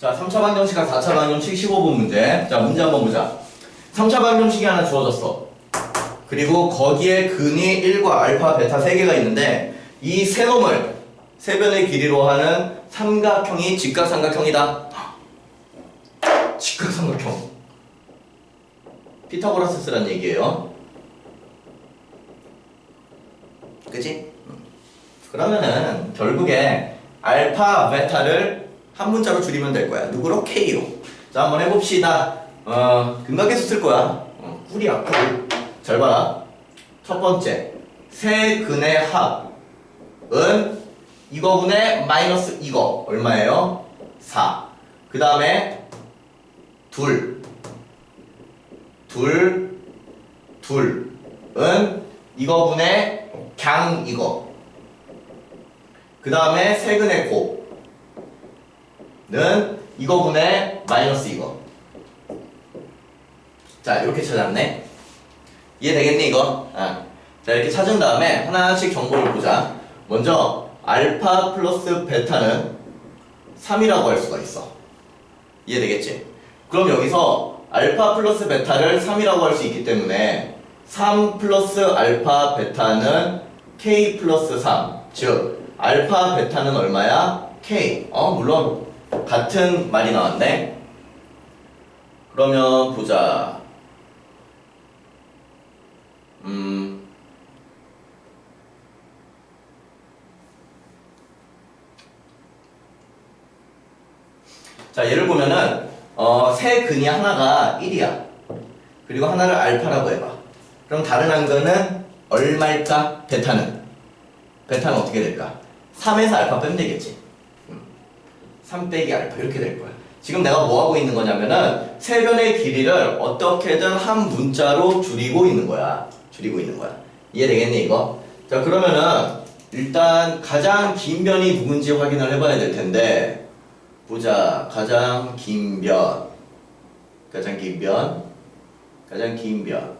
자, 3차 방정식과 4차 방정식 15분 문제. 자, 문제 한번 보자. 3차 방정식이 하나 주어졌어. 그리고 거기에 근이 1과 알파, 베타 3개가 있는데 이 세 놈을 세 변의 길이로 하는 삼각형이 직각삼각형이다. 직각삼각형. 피타고라스라는 얘기예요. 그지? 그러면은 결국에 알파, 베타를 한 문자로 줄이면 될 거야. 누구로? K로. 자, 한번 해봅시다. 어, 금강계수 쓸 거야. 어, 꿀이야, 꿀. 잘 봐라. 첫 번째, 세 근의 합은 이거분의 마이너스 이거 얼마예요? 4. 그 다음에 둘, 둘, 둘은 이거분의 강 이거. 그 다음에 세 근의 고 는 이거분의 마이너스 이거. 자 이렇게 찾았네. 이해되겠니 이거? 아. 자 이렇게 찾은 다음에 하나씩 정보를 보자. 먼저 알파 플러스 베타는 3이라고 할 수가 있어. 이해되겠지? 그럼 여기서 알파 플러스 베타를 3이라고 할 수 있기 때문에 3 플러스 알파 베타는 k 플러스 3. 즉 알파 베타는 얼마야? k. 어 물론 같은 말이 나왔네. 그러면 보자. 음. 자, 예를 보면은 어, 세 근이 하나가 1이야. 그리고 하나를 알파라고 해봐. 그럼 다른 한 근은 얼마일까? 베타는. 베타는 어떻게 될까? 3에서 알파 빼면 되겠지. 음. 3 빼기 알파 이렇게 될 거야. 지금 내가 뭐 하고 있는 거냐면은 세 변의 길이를 어떻게든 한 문자로 줄이고 있는 거야. 줄이고 있는 거야. 이해되겠니 이거? 자 그러면은 일단 가장 긴 변이 누군지 확인을 해봐야 될 텐데 보자. 가장 긴 변. 가장 긴 변. 가장 긴 변.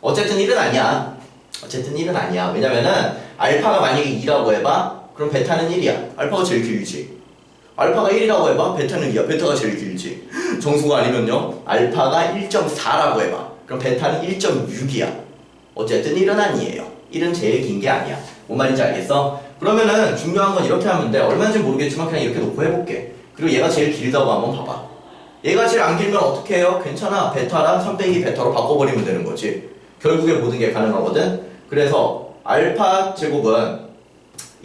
어쨌든 1은 아니야. 어쨌든 1은 아니야. 왜냐면은 알파가 만약에 2라고 해봐. 그럼 베타는 1이야. 알파가 제일 길지. 알파가 1이라고 해봐. 베타는 2야. 베타가 제일 길지. 정수가 아니면요. 알파가 1.4라고 해봐. 그럼 베타는 1.6이야. 어쨌든 1은 아니에요. 1은 제일 긴 게 아니야. 뭔 말인지 알겠어? 그러면은 중요한 건 이렇게 하면 돼. 얼마인지 모르겠지만 그냥 이렇게 놓고 해볼게. 그리고 얘가 제일 길다고 한번 봐봐. 얘가 제일 안 길면 어떻게 해요? 괜찮아. 베타랑 3 빼기 베타로 바꿔버리면 되는 거지. 결국에 모든 게 가능하거든. 그래서 알파 제곱은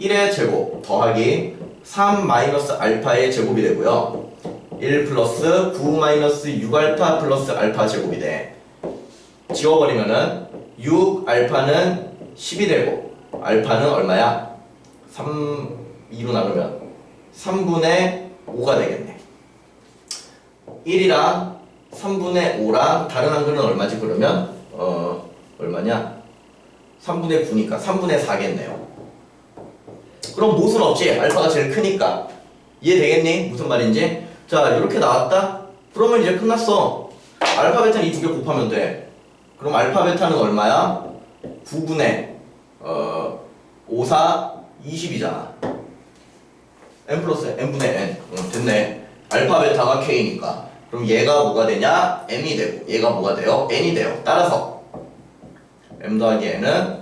1의 제곱 더하기 3 마이너스 알파의 제곱이 되고요. 1 플러스 9 마이너스 6알파 플러스 알파 제곱이 돼. 지워버리면은 6 알파는 10이 되고 알파는 얼마야? 3 2로 나누면 3분의 5가 되겠네. 1이랑 3분의 5랑 다른 한글은 얼마지 그러면? 어 얼마냐? 3분의 9니까 3분의 4겠네요. 그럼 모순 없지? 알파가 제일 크니까. 이해되겠니? 무슨 말인지? 자, 이렇게 나왔다? 그러면 이제 끝났어. 알파 베타는 이 두 개 곱하면 돼. 그럼 알파 베타는 얼마야? 9분의 어, 5, 4, 20이잖아. n 플러스 n분의 n. 응, 됐네. 알파 베타가 k니까. 그럼 얘가 뭐가 되냐? m이 되고 얘가 뭐가 돼요? n이 돼요. 따라서 m 더하기 n은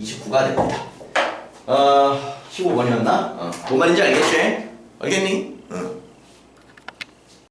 29가 됩니다. 어, 15번이었나? 어, 뭔 말인지 알겠지? 알겠니?